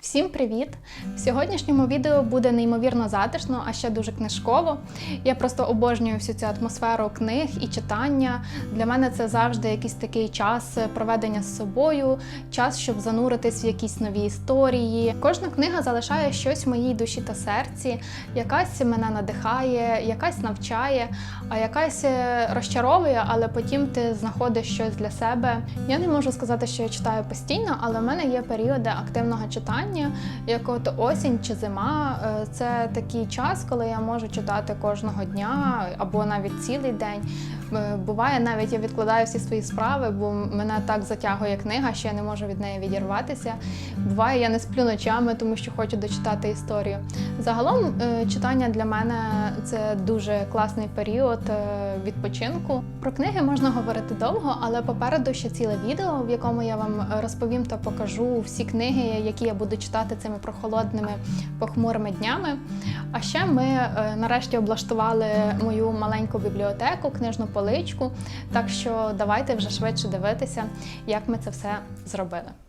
Всім привіт! В сьогоднішньому відео буде неймовірно затишно, а ще дуже книжково. Я просто обожнюю всю цю атмосферу книг і читання. Для мене це завжди якийсь такий час проведення з собою, час, щоб зануритись в якісь нові історії. Кожна книга залишає щось в моїй душі та серці, якась мене надихає, якась навчає, а якась е, розчаровує, але потім ти знаходиш щось для себе. Я не можу сказати, що я читаю постійно, але в мене є періоди активного читання, як от осінь чи зима. Е, Це такий час, коли я можу читати кожного дня або навіть цілий день. Е, Буває, навіть я відкладаю всі свої справи, бо мене так затягує книга, що я не можу від неї відірватися. Буває, я не сплю ночами, тому що хочу дочитати історію. Загалом, е, читання для мене це дуже класний період відпочинку. Про книги можна говорити довго, але попереду ще ціле відео, в якому я вам розповім та покажу всі книги, які я буду читати цими прохолодними похмурими днями. А ще ми е, нарешті облаштували мою маленьку бібліотеку, книжну поличку. Так що давайте вже швидше дивитися, як ми це все зробили.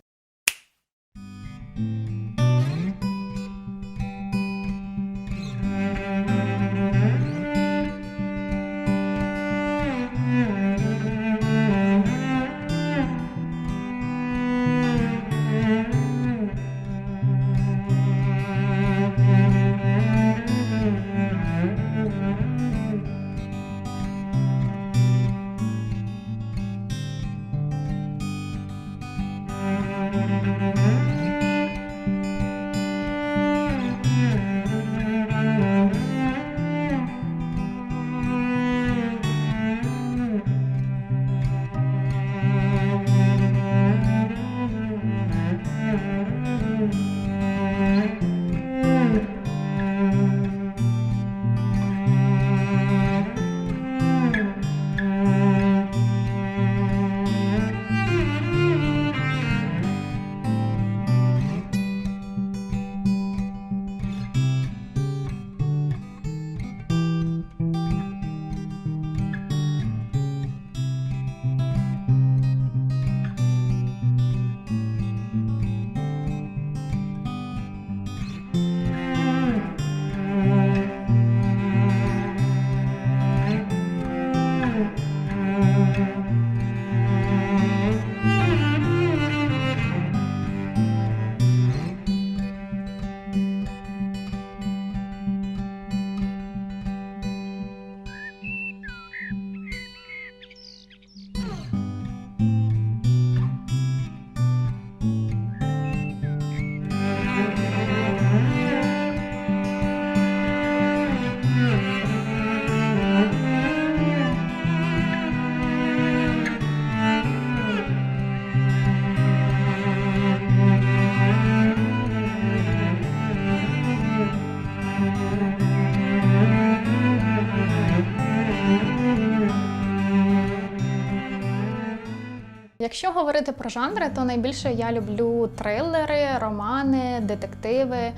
Якщо говорити про жанри, то найбільше я люблю трилери, романи, детективи,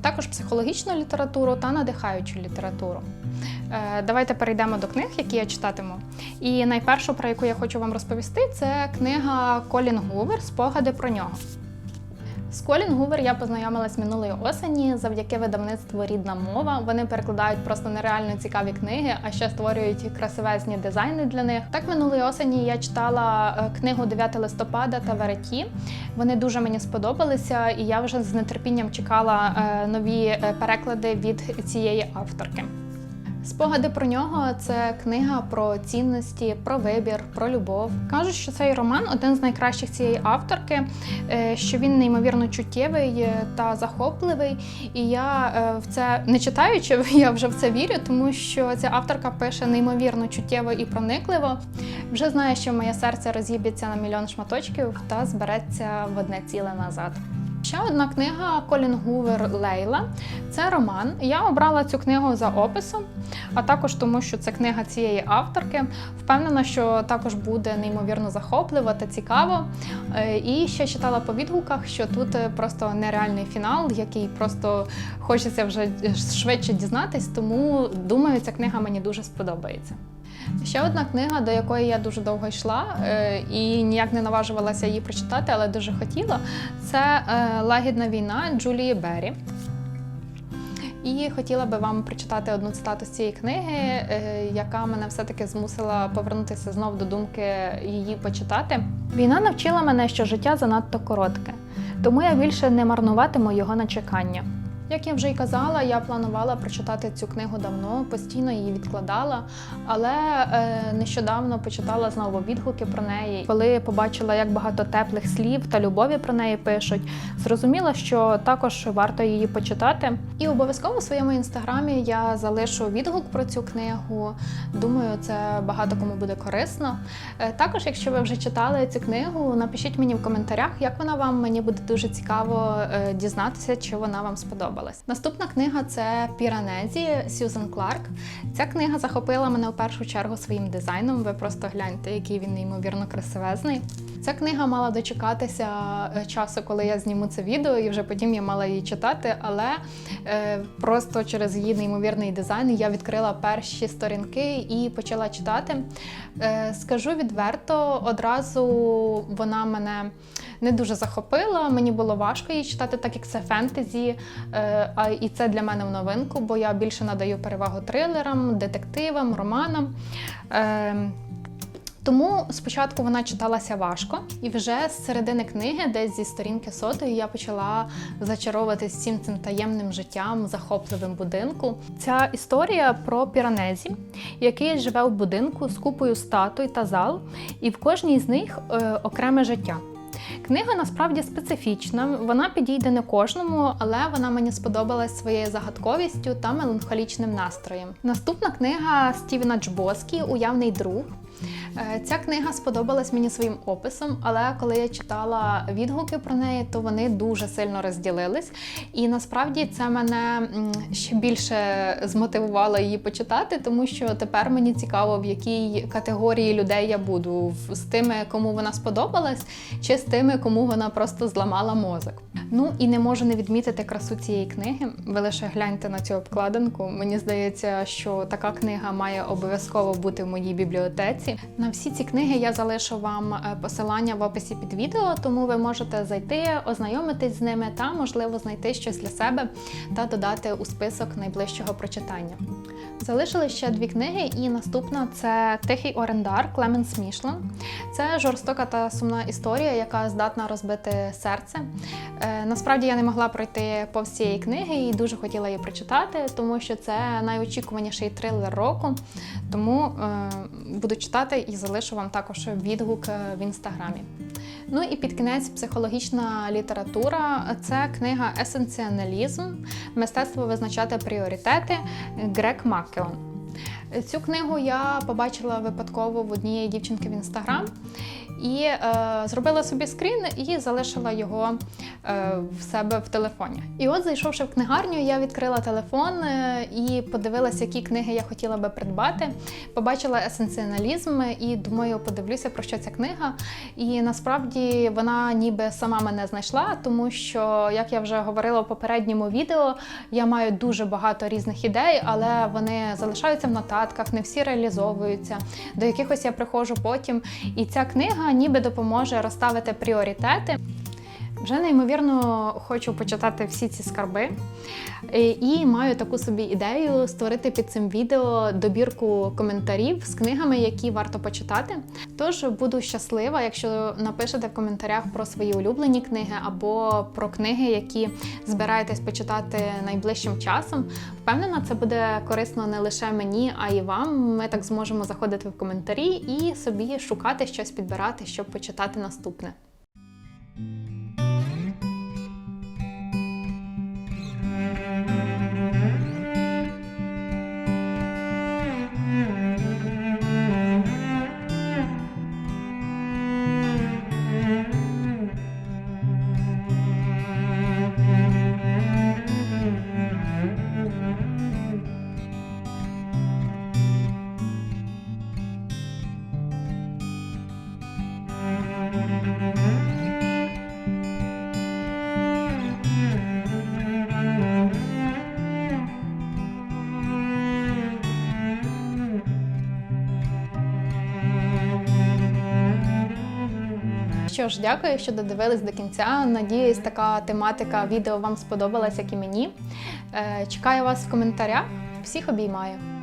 також психологічну літературу та надихаючу літературу. Е, Давайте перейдемо до книг, які я читатиму. І найпершу, про яку я хочу вам розповісти, це книга Колін Гувер Спогади про нього. З Колін Гувер я познайомилась минулої осені завдяки видавництву Рідна мова. Вони перекладають просто нереально цікаві книги, а ще створюють красивезні дизайни для них. Так минулої осені я читала е, книгу 9 листопада та Вереті. Вони дуже мені сподобалися, і я вже з нетерпінням чекала е, нові е, переклади від цієї авторки. Спогади про нього це книга про цінності, про вибір, про любов. Кажуть, що цей роман один з найкращих цієї авторки, е, що він неймовірно чуттєвий е, та захопливий. І я е, в це не читаючи, я вже в це вірю, тому що ця авторка пише неймовірно чуттєво і проникливо. Вже знає, що моє серце розіб'ється на мільйон шматочків та збереться в одне ціле назад. Ще одна книга Колін Гувер Лейла. Це роман. Я обрала цю книгу за описом, а також тому, що це книга цієї авторки. Впевнена, що також буде неймовірно захопливо та цікаво. Е, І ще читала по відгуках, що тут е, просто нереальний фінал, який просто хочеться вже швидше дізнатись, тому думаю, ця книга мені дуже сподобається. Ще одна книга, до якої я дуже довго йшла е, і ніяк не наважувалася її прочитати, але дуже хотіла. Це е, Лагідна війна Джулії Беррі. І хотіла би вам прочитати одну цитату з цієї книги, е, яка мене все-таки змусила повернутися знов до думки її почитати. Війна навчила мене, що життя занадто коротке, тому я більше не марнуватиму його на чекання. Як я вже й казала, я планувала прочитати цю книгу давно, постійно її відкладала, але е, нещодавно почитала знову відгуки про неї. Коли побачила, як багато теплих слів та любові про неї пишуть, зрозуміла, що також варто її почитати. І обов'язково в своєму інстаграмі я залишу відгук про цю книгу. Думаю, це багато кому буде корисно. Е, також, якщо ви вже читали цю книгу, напишіть мені в коментарях, як вона вам. Мені буде дуже цікаво е, дізнатися, чи вона вам сподобалась сподобалась. Наступна книга це Піранезі Сьюзен Кларк. Ця книга захопила мене в першу чергу своїм дизайном. Ви просто гляньте, який він неймовірно красивезний. Ця книга мала дочекатися е, часу, коли я зніму це відео, і вже потім я мала її читати, але е, просто через її неймовірний дизайн я відкрила перші сторінки і почала читати. Е, скажу відверто, одразу вона мене не дуже захопила. Мені було важко її читати, так як це фентезі. Е, а і це для мене в новинку, бо я більше надаю перевагу трилерам, детективам, романам. Е, тому спочатку вона читалася важко, і вже з середини книги, десь зі сторінки сотої, я почала зачаровуватися всім цим таємним життям, захопливим будинку. Ця історія про піранезі, який живе в будинку з купою статуй та зал, і в кожній з них е, окреме життя. Книга насправді специфічна, вона підійде не кожному, але вона мені сподобалась своєю загадковістю та меланхолічним настроєм. Наступна книга Стівена Джбоскі Уявний друг. Е, ця книга сподобалась мені своїм описом, але коли я читала відгуки про неї, то вони дуже сильно розділились. І насправді це мене ще більше змотивувало її почитати, тому що тепер мені цікаво, в якій категорії людей я буду з тими, кому вона сподобалась, чи з тими, кому вона просто зламала мозок. Ну і не можу не відмітити красу цієї книги. Ви лише гляньте на цю обкладинку. Мені здається, що така книга має обов'язково бути в моїй бібліотеці. На всі ці книги я залишу вам е, посилання в описі під відео, тому ви можете зайти, ознайомитись з ними та, можливо, знайти щось для себе та додати у список найближчого прочитання. Залишили ще дві книги, і наступна це Тихий орендар Клеменс Мішлен. Це жорстока та сумна історія, яка здатна розбити серце. Е, насправді я не могла пройти повз цієї книги і дуже хотіла її прочитати, тому що це найочікуваніший трилер року. Тому е, буду читати і залишу вам також відгук е, в інстаграмі. Ну і під кінець психологічна література це книга Есенціоналізм, мистецтво визначати пріоритети Грек Маккеон. Цю книгу я побачила випадково в однієї дівчинки в інстаграм і е, зробила собі скрін і залишила його е, в себе в телефоні. І от, зайшовши в книгарню, я відкрила телефон е, і подивилася, які книги я хотіла би придбати. Побачила есенціоналізм і думаю, подивлюся, про що ця книга. І насправді вона ніби сама мене знайшла, тому що, як я вже говорила в попередньому відео, я маю дуже багато різних ідей, але вони залишаються в нотатках, не всі реалізовуються. До якихось я приходжу потім. І ця книга ніби допоможе розставити пріоритети. Вже неймовірно хочу почитати всі ці скарби і маю таку собі ідею створити під цим відео добірку коментарів з книгами, які варто почитати. Тож буду щаслива, якщо напишете в коментарях про свої улюблені книги або про книги, які збираєтесь почитати найближчим часом. Впевнена, це буде корисно не лише мені, а й вам. Ми так зможемо заходити в коментарі і собі шукати щось підбирати, щоб почитати наступне. Що ж, дякую, що додивились до кінця. Надіюсь, така тематика відео вам сподобалась, як і мені. Е, Чекаю вас в коментарях. Всіх обіймаю.